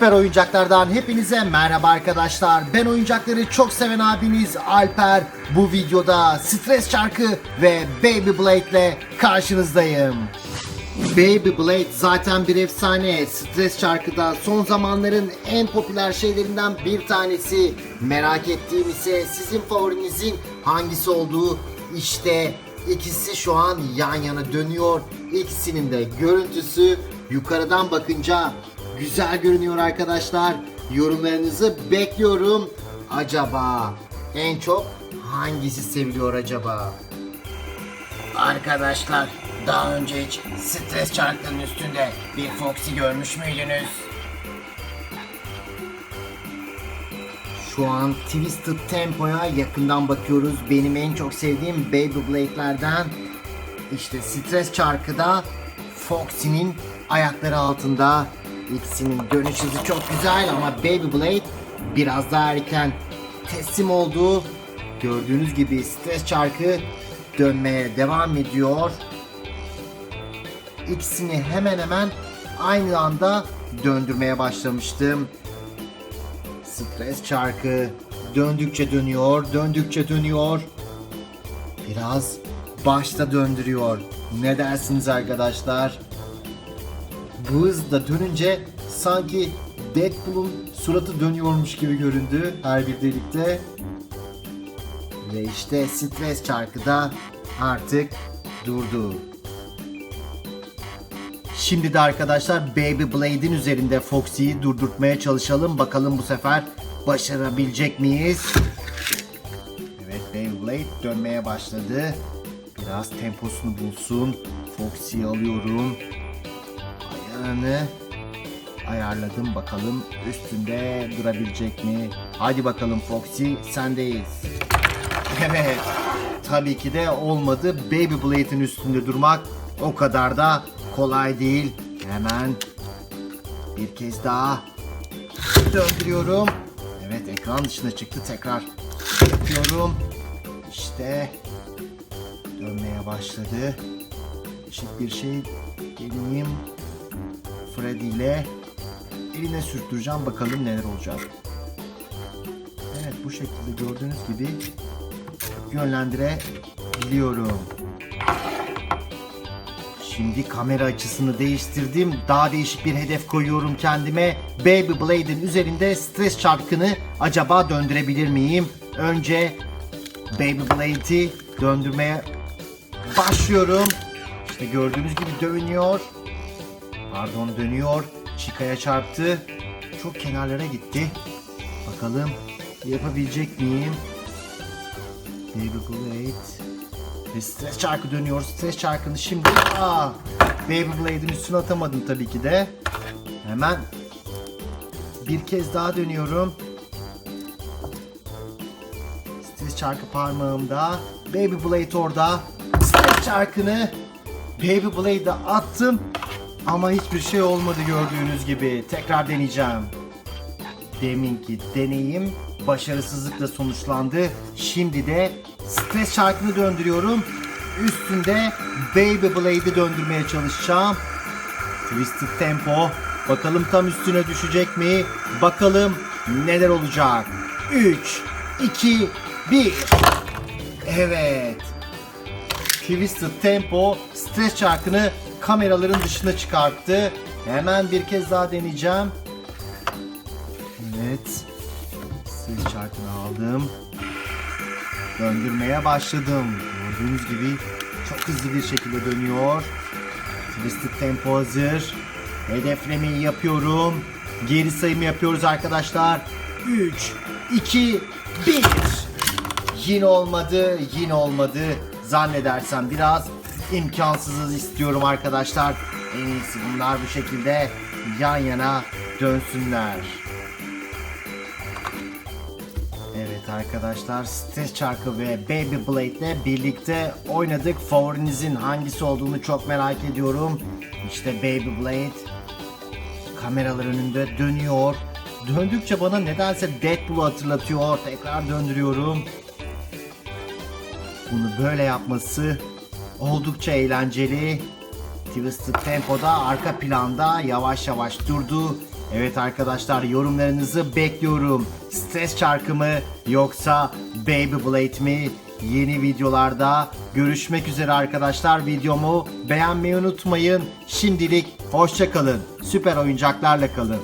Süper oyuncaklardan hepinize merhaba arkadaşlar. Ben oyuncakları çok seven abiniz Alper. Bu videoda Stres Çarkı ve Baby Blade ile karşınızdayım. Baby Blade zaten bir efsane. Stres Çarkı da son zamanların en popüler şeylerinden bir tanesi. Merak ettiğim ise sizin favorinizin hangisi olduğu. İşte ikisi şu an yan yana dönüyor. İkisinin de görüntüsü yukarıdan bakınca güzel görünüyor arkadaşlar. Yorumlarınızı bekliyorum. Acaba en çok hangisi seviliyor acaba? Arkadaşlar daha önce hiç stres çarkının üstünde bir Foxy görmüş müydünüz? Şu an Twisted Tempo'ya yakından bakıyoruz. Benim en çok sevdiğim Baby Blade'lerden. İşte stres çarkıda Foxy'nin ayakları altında. İkisinin dönüş hızı çok güzel ama Baby Blade biraz daha erken teslim oldu. Gördüğünüz gibi stres çarkı dönmeye devam ediyor. İkisini hemen hemen aynı anda döndürmeye başlamıştım. Stres çarkı döndükçe dönüyor, döndükçe dönüyor. Biraz başta döndürüyor. Ne dersiniz arkadaşlar? Hızla dönünce sanki Deadpool'un suratı dönüyormuş gibi göründü her bir delikte. Ve işte stres çarkı da artık durdu. Şimdi de arkadaşlar Baby Blade'in üzerinde Foxy'yi durdurtmaya çalışalım. Bakalım bu sefer başarabilecek miyiz? Evet Baby Blade dönmeye başladı. Biraz temposunu bulsun. Foxy'yi alıyorum. Ayağını ayarladım bakalım üstünde durabilecek mi? Hadi bakalım Foxy sendeyiz. Evet. Tabii ki de olmadı. Baby Blade'in üstünde durmak o kadar da kolay değil. Hemen bir kez daha döndürüyorum. Evet ekran dışına çıktı. Tekrar yapıyorum. İşte dönmeye başladı. Şık bir şey deneyeyim. Freddy ile eline sürttüreceğim. Bakalım neler olacak. Evet bu şekilde gördüğünüz gibi yönlendirebiliyorum. Şimdi kamera açısını değiştirdim. Daha değişik bir hedef koyuyorum kendime. Baby Blade'in üzerinde stres çarkını acaba döndürebilir miyim? Önce Baby Blade'i döndürmeye başlıyorum. İşte gördüğünüz gibi dönüyor. Pardon dönüyor. Çikaya çarptı. Çok kenarlara gitti. Bakalım yapabilecek miyim? Baby Blade. Ve stres çarkı dönüyor. Stres çarkını şimdi... Aa, Baby Blade'in üstüne atamadım tabii ki de. Hemen bir kez daha dönüyorum. Stres çarkı parmağımda. Baby Blade orada. Stres çarkını Baby Blade'e attım. Ama hiçbir şey olmadı gördüğünüz gibi. Tekrar deneyeceğim. Deminki deneyim başarısızlıkla sonuçlandı. Şimdi de stres çarkını döndürüyorum. Üstünde Baby Blade'i döndürmeye çalışacağım. Twisted Tempo. Bakalım tam üstüne düşecek mi? Bakalım neler olacak. 3, 2, 1. Evet. Twisted Tempo stres çarkını kameraların dışına çıkarttı. Hemen bir kez daha deneyeceğim. Evet. Stres çarkını aldım. Döndürmeye başladım. Gördüğünüz gibi çok hızlı bir şekilde dönüyor. Twisted Tempo hazır. Hedeflemeyi yapıyorum. Geri sayım yapıyoruz arkadaşlar. 3, 2, 1. Yine olmadı, yine olmadı. Zannedersem biraz imkansızı istiyorum arkadaşlar. En iyisi bunlar bu şekilde yan yana dönsünler. Evet arkadaşlar Stres Çarkı ve Baby Blade ile birlikte oynadık. Favorinizin hangisi olduğunu çok merak ediyorum. İşte Baby Blade kameralar önünde dönüyor. Döndükçe bana nedense Deadpool'u hatırlatıyor. Tekrar döndürüyorum. Bunu böyle yapması oldukça eğlenceli. Twisted Tempo'da arka planda yavaş yavaş durdu. Evet arkadaşlar yorumlarınızı bekliyorum. Stres çarkı mı yoksa Baby Blade mi? Yeni videolarda görüşmek üzere arkadaşlar. Videomu beğenmeyi unutmayın. Şimdilik hoşça kalın. Süper oyuncaklarla kalın.